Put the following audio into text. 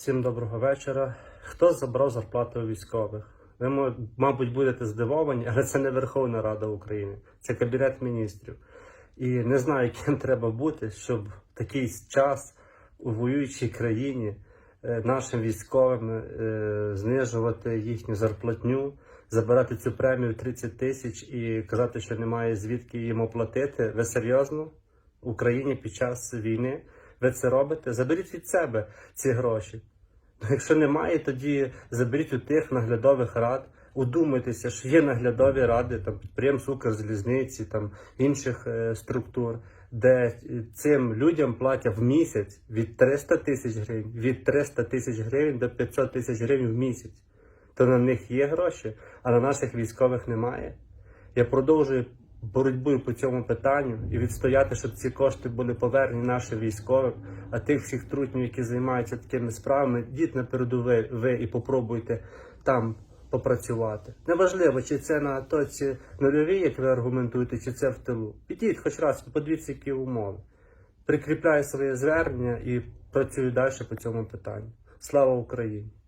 Всім доброго вечора. Хто забрав зарплату у військових? Ви, мабуть, будете здивовані, але це не Верховна Рада України, це Кабінет міністрів. І не знаю, ким треба бути, щоб такий час у воюючій країні е, нашим військовим е, знижувати їхню зарплатню, забирати цю премію 30 тисяч і казати, що немає звідки їм оплатити. Ви серйозно? В Україні під час війни ви це робите? Заберіть від себе ці гроші. Ну, Якщо немає, тоді заберіть у тих наглядових рад. Удумайтеся, що є наглядові ради там підприємств Укрзалізниці, там інших е, структур, де е, цим людям платять в місяць від 300 тисяч гривень, від 300 тисяч гривень до 500 тисяч гривень в місяць. То на них є гроші, а на наших військових немає. Я продовжую боротьбу по цьому питанню і відстояти, щоб ці кошти були повернені нашим військовим. А тих всіх трутнів, які займаються такими справами, йдіть на передове ви і попробуйте там попрацювати. Неважливо, чи це на точці нульовій, як ви аргументуєте, чи це в тилу. Підіть хоч раз, подивіться, які умови. Прикріпляю своє звернення і працюю далі по цьому питанню. Слава Україні!